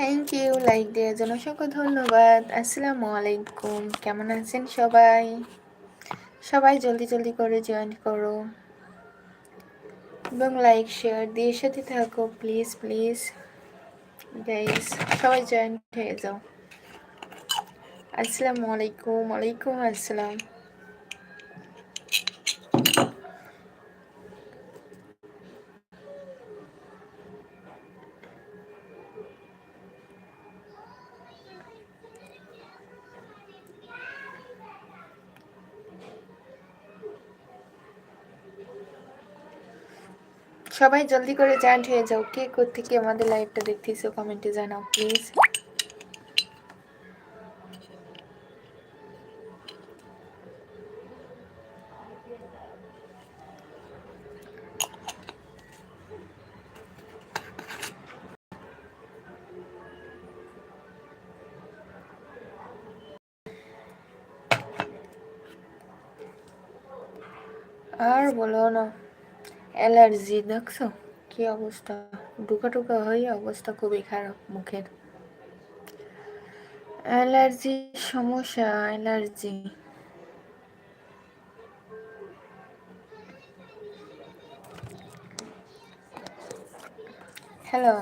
Thank you like দেওয়ার জন্য অসংখ্য ধন্যবাদ। আসসালামু আলাইকুম। কেমন আছেন সবাই? সবাই জলদি জলদি করে জয়েন করো। এবং লাইক শেয়ার দিয়ে সাথে থাকো প্লিজ প্লিজ গাইস সবাই জয়েন হয়ে যাও। আসসালামু আলাইকুম, ওয়ালাইকুম আসসালাম। সবাই জলদি করে জয়েন্ট হয়ে যাও। কে কোথেকে আমাদের লাইভটা দেখতেছো কমেন্টে জানাও প্লিজ আর বলো না। অ্যালার্জি, দেখছ? কি অবস্থা? ঢুকা টুকা হয়ে অবস্থা খুবই খারাপ মুখের। অ্যালার্জি, সমস্যা, অ্যালার্জি। হ্যালো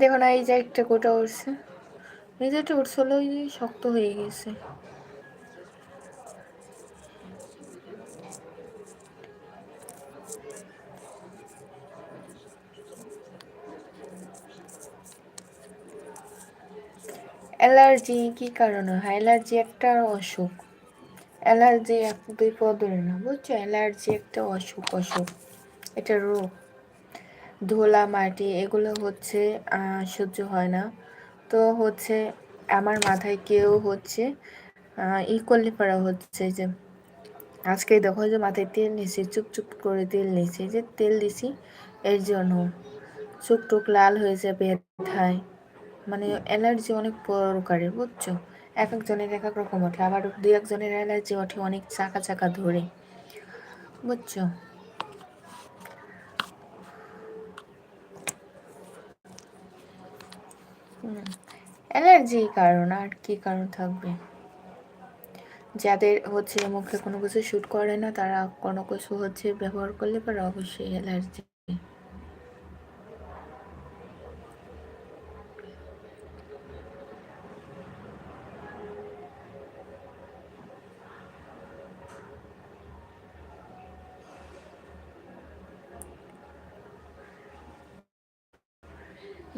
দেখো না এই যে একটা গোটা উঠছে এই যে একটা হলো শক্ত হয়ে গেছে। অ্যালার্জি কি কারণে হয়? অ্যালার্জি একটা অসুখ। অ্যালার্জি এক দুই না, বুঝছ? অ্যালার্জি একটা অসুখ অসুখ। এটা রোগ। ধোলা, মাটি, এগুলো হচ্ছে সহ্য হয় না। তো হচ্ছে আমার মাথায় কেউ হচ্ছে ই করলে পারা হচ্ছে যে, আজকে দেখো যে মাথায় তেল নিছি, চুপ চুপ করে তেল নিছি, যে তেল দিছি, এর জন্য চুপ টুক লাল হয়েছে ব্যথায়। মানে অ্যালার্জি অনেক প্রকারের, বুঝছ? এক একজনের এক এক রকম ওঠে, আবার দুই একজনের অ্যালার্জি ওঠে অনেক চাকা চাকা ধরে, বুঝছ? অ্যালার্জি কারণ আর কি কারণ থাকবে? যাদের হচ্ছে মুখে কোনো কিছু শ্যুট করে না, তারা কোনো কিছু হচ্ছে ব্যবহার করলে পরে অবশ্যই অ্যালার্জি।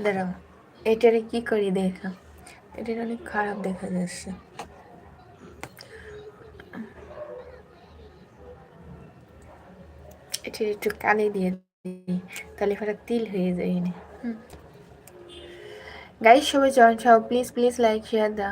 দাঁড়াও। এটারে কি করি দেখা? এটার অনেক খারাপ দেখা যাচ্ছে। এটা একটু কালি দিয়ে তাহলে ফেরা তিল হয়ে যায়নি গাইস সবাই জয়েন সব প্লিজ প্লিজ লাইক শেয়ার দা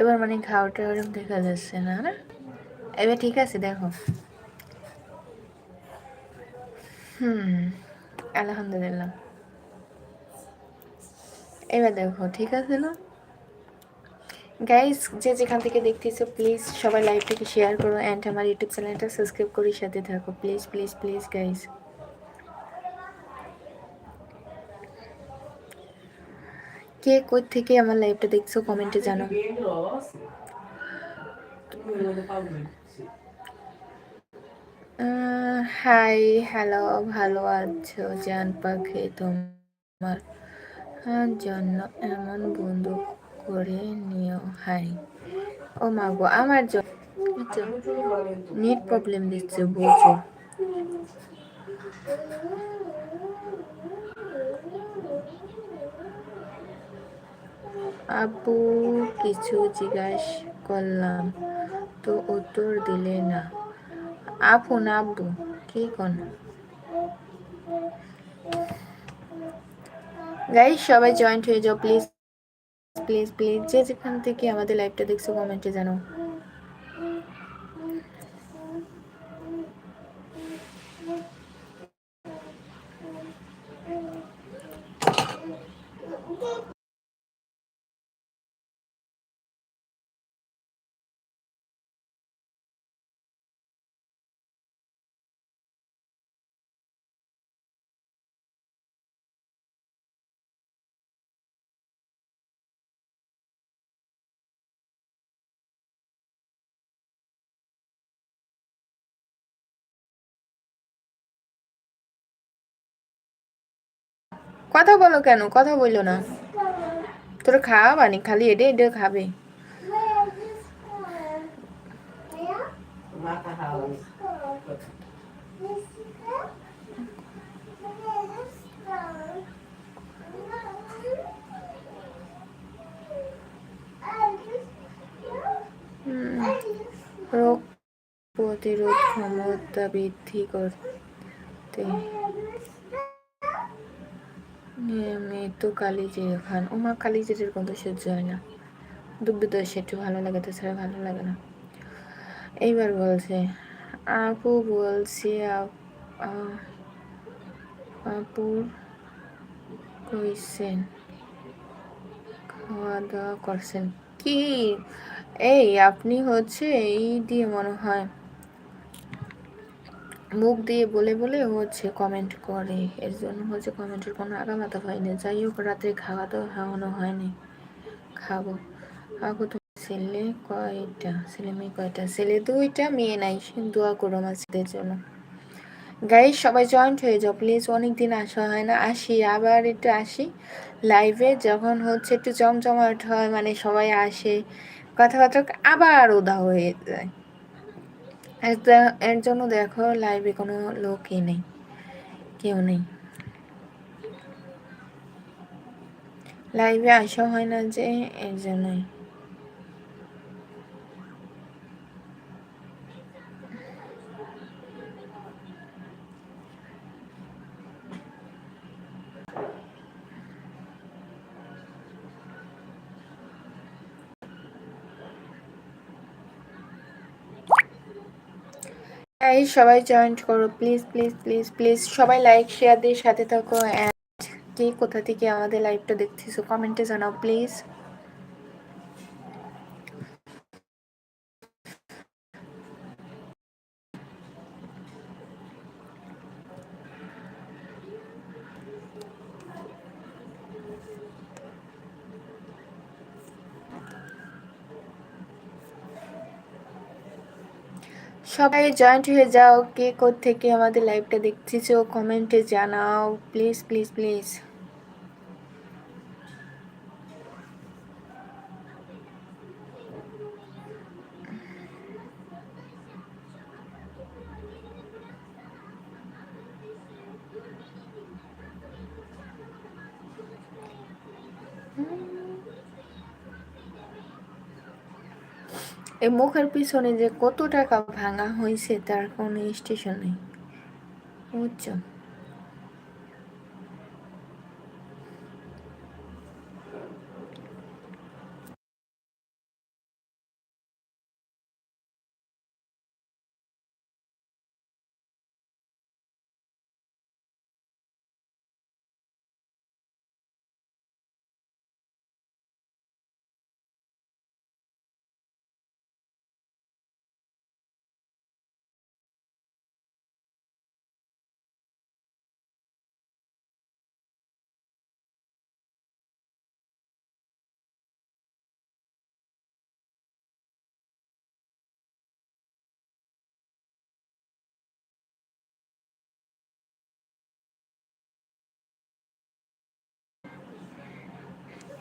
এবার মানে ঘাওটা ওরকম দেখা যাচ্ছে না না? এবার ঠিক আছে, দেখো। হুম, আলহামদুলিল্লাহ। এবার দেখো, ঠিক আছে না? গাইস যে যেখান থেকে দেখতেছো প্লিজ সবাই লাইভটাকে শেয়ার করো অ্যান্ড আমার ইউটিউব চ্যানেলটা সাবস্ক্রাইব করে সাথে থাকো। প্লিজ প্লিজ প্লিজ গাইস কে কই থেকে আমার লাইভটা দেখছ? কমেন্টে জানো হাই হ্যালো ভালো আছো? জান পাখি তোমার? জন্য এমন বন্ধু করে নিও, হাই। ও মা গো, আমার নেট প্রবলেম দিচ্ছে, বুঝো। আব্বু কিছু জিজ্ঞাস করলাম। তো উত্তর দিলে না। আপু না আব্বু কি কোন? গাইস সবাই জয়েন্ট হয়ে যাও প্লিজ প্লিজ প্লিজ যে যেখান থেকে আমাদের লাইভটা দেখছ কমেন্টে জানো কথা বলো কেন? কথা বলল না। তোর খাওয়াবানি খালি এডে এডে খাবে। রোগ প্রতিরোধ ক্ষমতা বৃদ্ধি করতে নিয়মিত কালিজিরা খান। ওমা কালিজিরের গন্ধ সহ্য হয় না। দুগ্ধ একটু ভালো লাগে, তাছাড়া ভালো লাগে না। এইবার বলছে, আপু বলছি আপুর কইছেন খাওয়া দাওয়া করছেন। কি? এই, আপনি হচ্ছে এই দিয়ে মনে হয়। মুখ দিয়ে বলে বলে হচ্ছে কমেন্ট করে। এর জন্য হচ্ছে কমেন্টের কোনো আগামাতা হয়নি। যাই হোক রাত্রে খাওয়া দাওয়া খাওয়ানো হয়নি। খাব। খাব তো। ছেলে কয়টা? ছেলে মেয়ে কয়টা? ছেলে দুইটা, মেয়ে নাই। দোয়া করো আমার ছেলের জন্য। গাই সবাই জয়েন্ট হয়ে যাও। প্লিজ অনেক দিন আসা হয় না। আসি, আবার একটু আসি। লাইভে যখন হচ্ছে একটু জমজমাট হয় মানে সবাই আসে, কথাবার্তা আবার উদা হয়ে যায়। এর জন্য দেখো লাইভে কোনো লোকই নেই, কেউ নেই। লাইভে আসা হয় না যে, এর জন্যই। এই সবাই জয়েন্ট করো প্লিজ প্লিজ প্লিজ প্লিজ সবাই লাইক শেয়ার দিয়ে সাথে থাকো অ্যান্ড কে কোথা থেকে আমাদের লাইভটা দেখতেছো কমেন্টে জানাও প্লিজ সবাই জয়েন্ট হয়ে যাও কে থেকে আমাদের লাইভটা দেখতেছো কমেন্টে জানাও প্লিজ প্লিজ প্লিজ এই মুখের পিছনে যে কত টাকা ভাঙা হয়েছে তার কোনো স্টেশন নেই। বুঝছ?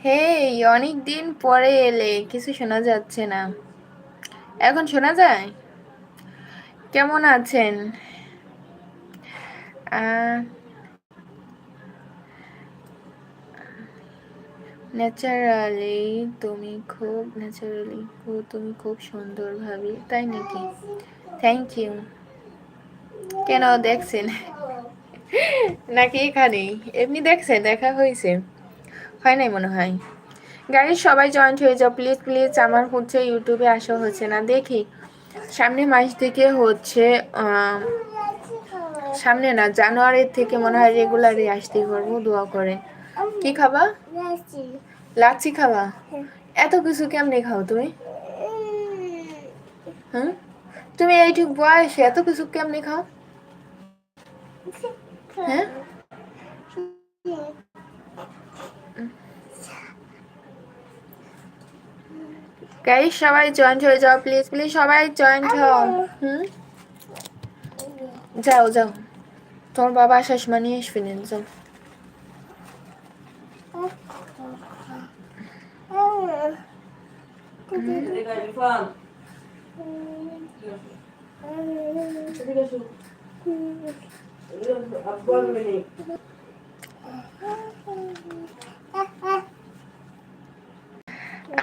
হেই অনেক দিন পরে এলে, কিছু শোনা যাচ্ছে না। এখন শোনা যায়? কেমন আছেন? ন্যাচারালি তুমি খুব, ন্যাচারালি তুমি খুব সুন্দর ভাবি, তাই নাকি? Thank you. কেন দেখছেন? নাকি এখানেই? এমনি দেখছে দেখা হয়েছে হয় নাই মনে হয়? গাড়ির সবাই জয়েন্ট হয়ে যাও প্লিজ প্লিজ আমার হচ্ছে ইউটিউবে আসা হচ্ছে না, দেখি। সামনে মাস থেকে হচ্ছে সামনে না, জানুয়ারির থেকে মনে হয় রেগুলারই আসতে পারব, দোয়া করে। কি খাবা? লাচ্ছি খাবা? এত কিছু কেমনে খাও তুমি? হ্যাঁ তুমি এইটুক বয়সে এত কিছু কেমনে খাও? হ্যাঁ? গাইস সবাই জয়েন্ট হয়ে যাও প্লিজ প্লিজ সবাই জয়েন্ট হও। হুম? যাও যাও। তোমার বাবা আসার সময় নিয়ে আসবে যাও।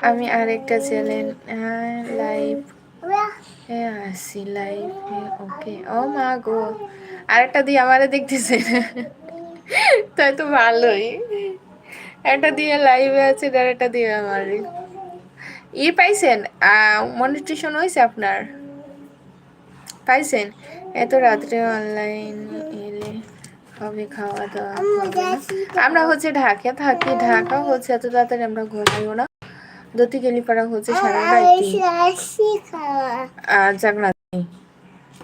আমি আরেকটা চ্যানেল লাইভ। হ্যাঁ আসি লাইভ ওকে। ও মা গো, আরেকটা দিয়ে আমারে দেখতেছে। তাই তো ভালোই। একটা দিয়ে লাইভে আছে, আর একটা দিয়ে আমার। ই পাইছেন? মনিটেশন হয়েছে আপনার? পাইছেন? এত রাত্রে অনলাইন এলে হবে খাওয়া দাওয়া আমরা হচ্ছে ঢাকা থাকি, ঢাকা হচ্ছে এত তাড়াতাড়ি আমরা ঘুমাইও না। দতি গেলিপাড়া হচ্ছে সারা রাত্রি জাগনা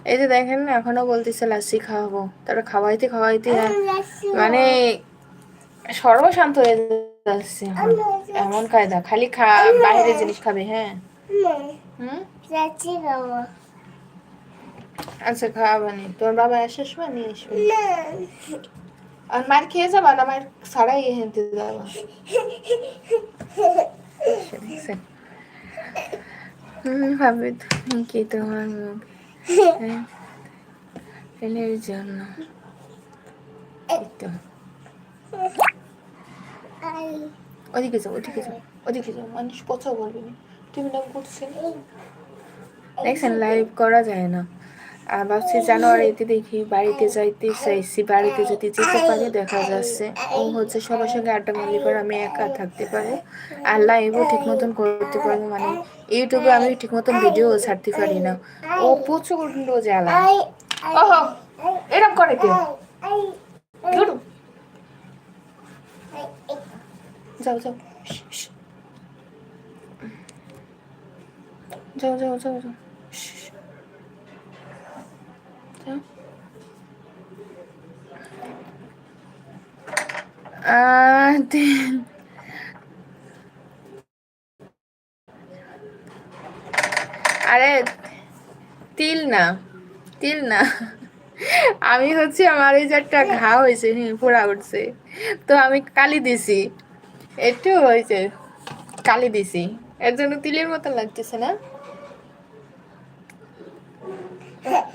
এই যে দেখেন এখনও বলতেছে লাসি খাওয়াবো। তারপরে খাওয়াইতে খাওয়াইতে মানে সর্বশান্ত হয়ে যাচ্ছে এমন কায়দা খালি খা বাইরে জিনিস খাবে হ্যাঁ। হুম? আচ্ছা খাওয়াবানি তোর বাবা আসার সময় নিয়ে আসবে আর মার খেয়ে যাবা না? মায়ের সারাই হেঁটে যাবা। ভাবে কি তোমার মুখ ফেলের জন্য ওদিকে যাও ওদিকে যাও ওদিকে যাও মানুষ কথা বলবে না তুমি নাম করছেন দেখছেন লাইভ করা যায় না ভাবছি জানুয়ারিতে দেখি বাড়িতে যাইতে চাইছি। বাড়িতে যদি যেতে পারি, দেখা যাচ্ছে। ও হচ্ছে সবার সঙ্গে আড্ডা মারলে পর আমি একা থাকতে পারব। আর লাইভও ঠিক মতন করতে পারব। মানে ইউটিউবে আমি ঠিক মতন ভিডিও ছাড়তে পারি না। ও প্রচুর জ্বালা। এরকম করে কে? যাও যাও। যাও যাও যাও যাও। আরে, তিল না তিল না। আমি হচ্ছে আমার এই যে একটা ঘা হয়েছে পোড়া উঠছে। তো আমি কালি দিছি। একটু হয়েছে কালি দিছি। এর জন্য তিলের মতো লাগতেছে না?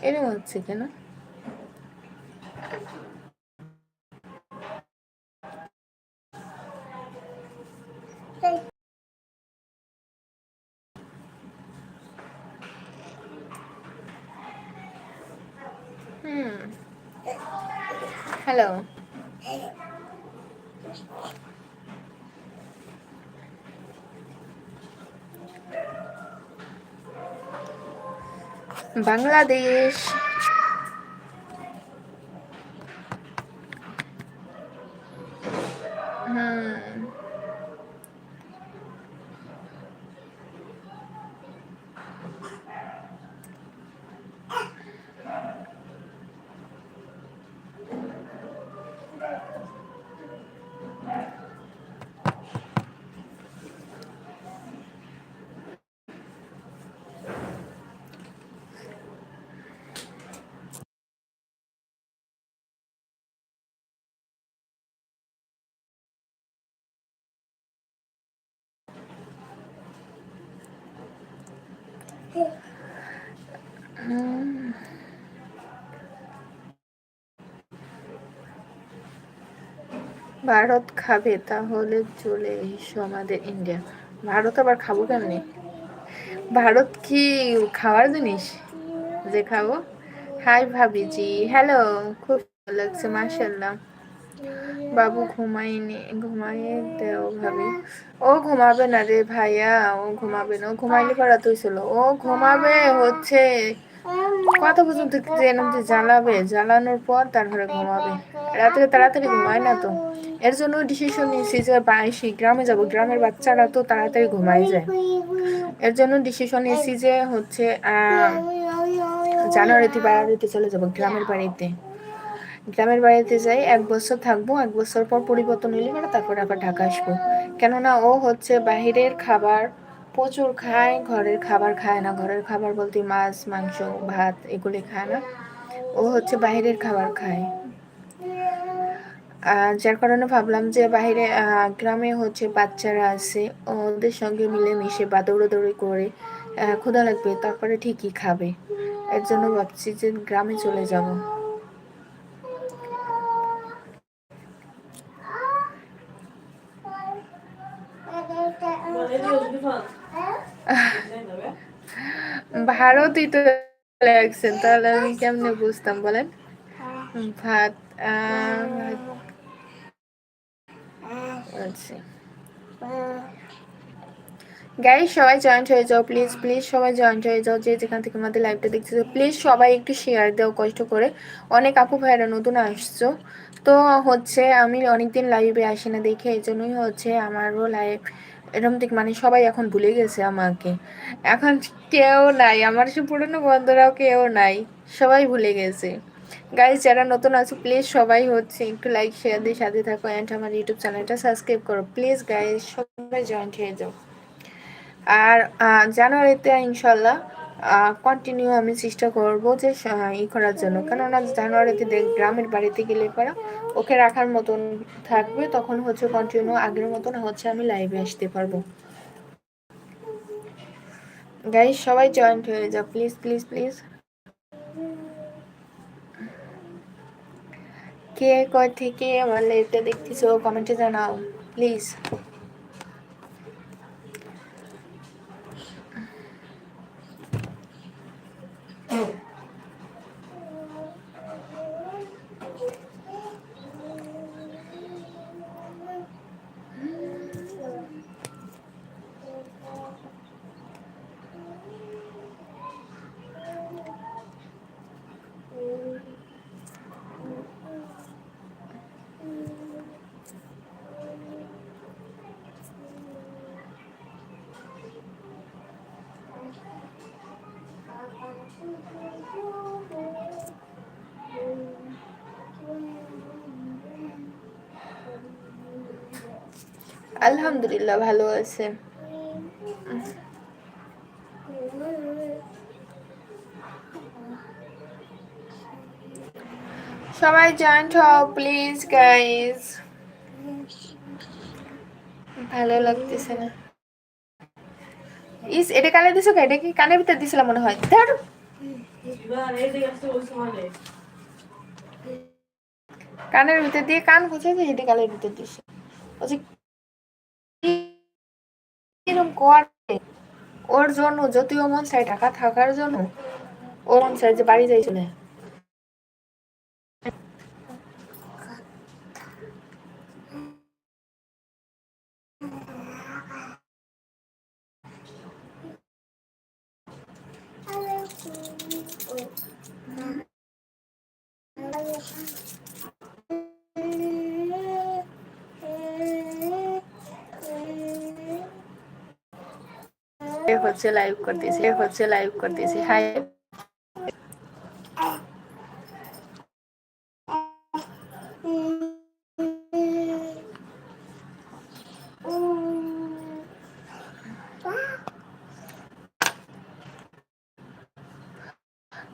এরকম হচ্ছে কেন হুম হ্যালো বাংলাদেশ। ভারত খাবে তাহলে চলে এসো আমাদের ইন্ডিয়া ভারত আবার খাব কেমনি? ভারত কি খাওয়ার জিনিস? যে খাব? হাই ভাবিজি হ্যালো খুব ভালো লাগছে মাসাল্লাহ বাবু ঘুমাইনি ঘুমাইয়ে দেও ভাবি। ও ঘুমাবে না রে ভাইয়া, ও ঘুমাবে না। ও ঘুমাইলে করা ছিল ও ঘুমাবে, হচ্ছে। কত পর্যন্ত ট্রেন জ্বালাবে, জ্বালানোর পর তারপরে ঘুমাবে। রাত্রে তাড়াতাড়ি ঘুমায় না তো? এর জন্য ডিসিশন নিয়েছি যে বাইশি গ্রামে যাব, গ্রামের বাচ্চারা তো তাড়াতাড়ি ঘুমাই যায়। এর জন্য ডিসিশন নিয়েছি যে হচ্ছে জানুয়ারিতে বাড়িতে চলে যাব গ্রামের বাড়িতে। গ্রামের বাড়িতে যাই, এক বছর থাকব, এক বছর পর পরিবর্তন হইলে মানে তারপর আবার ঢাকা আসব। কেননা ও হচ্ছে বাহিরের খাবার প্রচুর খায়, ঘরের খাবার খায় না। ঘরের খাবার বলতে মাছ, মাংস, ভাত এগুলি খায় না। ও হচ্ছে বাহিরের খাবার খায়। যার কারণে ভাবলাম যে বাইরে গ্রামে হচ্ছে বাচ্চারা আছে, ওদের সঙ্গে মিলে মিশে বা দৌড়াদৌড়ি করে ক্ষুধা লাগবে, তারপরে ঠিকই খাবে। এর জন্য ভাবছি যে গ্রামে চলে যাব। ভারতই তো লাগছেন তাহলে আমি কেমনে বুঝতাম বলেন? ভাত আচ্ছা। গাই সবাই জয়েন্ট হয়ে যাও প্লিজ প্লিজ সবাই জয়েন্ট হয়ে যাও, যে যেখান থেকে আমাদের লাইভটা দেখছ প্লিজ সবাই একটু শেয়ার দাও কষ্ট করে। অনেক আপু ভাইরা নতুন আসছো। তো হচ্ছে, আমি অনেকদিন লাইভে আসি না দেখে, এই জন্যই হচ্ছে আমারও লাইভ এরকম দিক মানে সবাই এখন ভুলে গেছে আমাকে। এখন কেউ নাই, আমার সে পুরনো বন্ধুরাও কেউ নাই, সবাই ভুলে গেছে। গাইজ যারা নতুন আছো প্লিজ সবাই হচ্ছে একটু লাইক শেয়ার দিয়ে সাথে থাকো অ্যান্ড আমার ইউটিউব চ্যানেলটা সাবস্ক্রাইব করো। প্লিজ গাইজ সবাই জয়েন্ট হয়ে যাও। আর জানুয়ারিতে ইনশাল্লাহ কন্টিনিউ আমি চেষ্টা করব যে ই করার জন্য। কেননা জানুয়ারিতে দেখ, গ্রামের বাড়িতে গেলে পরে ওকে রাখার মতন থাকবে, তখন হচ্ছে কন্টিনিউ আগের মতন হচ্ছে আমি লাইভে আসতে পারব। গাইজ সবাই জয়েন্ট হয়ে যাও প্লিজ প্লিজ প্লিজ কে কয় থেকে আমার লাইভটা দেখতেছো? কমেন্টে জানাও প্লিজ Oh. আলহামদুলিল্লাহ, ভালো আছে। সবাই জয়েন্ট হও প্লিজ গাইজ ভালো লাগতেছে না। ইস, এটা কানে দিছো এটা কি কানের ভিতর দিছিলাম মনে হয়। ধর। কানের ভিতর দিয়ে কান খুঁজেছে হেঁটে কানের ভিতর দিছে। বলছে করে। ওর জন্য যদিও মন চাই টাকা থাকার জন্য, ও মন চাই যে বাড়ি যাই চলে। হচ্ছে লাইভ করতেছি হচ্ছে লাইভ করতেছি। হাই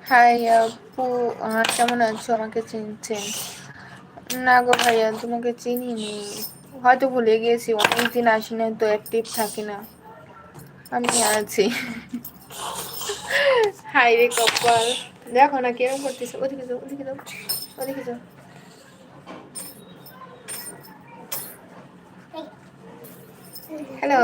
হাই আপু কেমন আছো? আমাকে চিনছেন? না গো ভাইয়া, তোমাকে চিনিনি। হয়তো ভুলে গিয়েছি, অনেকদিন আসি না তো অ্যাক্টিভ থাকি না। আমি আছি। হাই রে কপাল। দেখো না কেমন করতেছে। ওদিকে যাও ওদিকে যাও ওদিকে যাও। Hello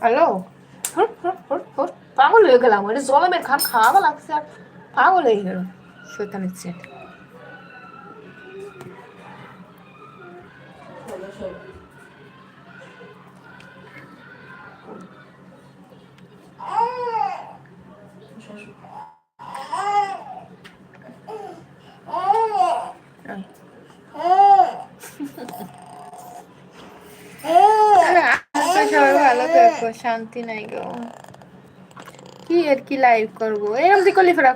Hello. Paolo gala mı? Zola mı kan kahve laksa? Paolo yiyor. Şu tanıtsın. Thank you. শান্তি নাই গো। কি আর কি লাইভ করব? এরকম দি করলি ফেরা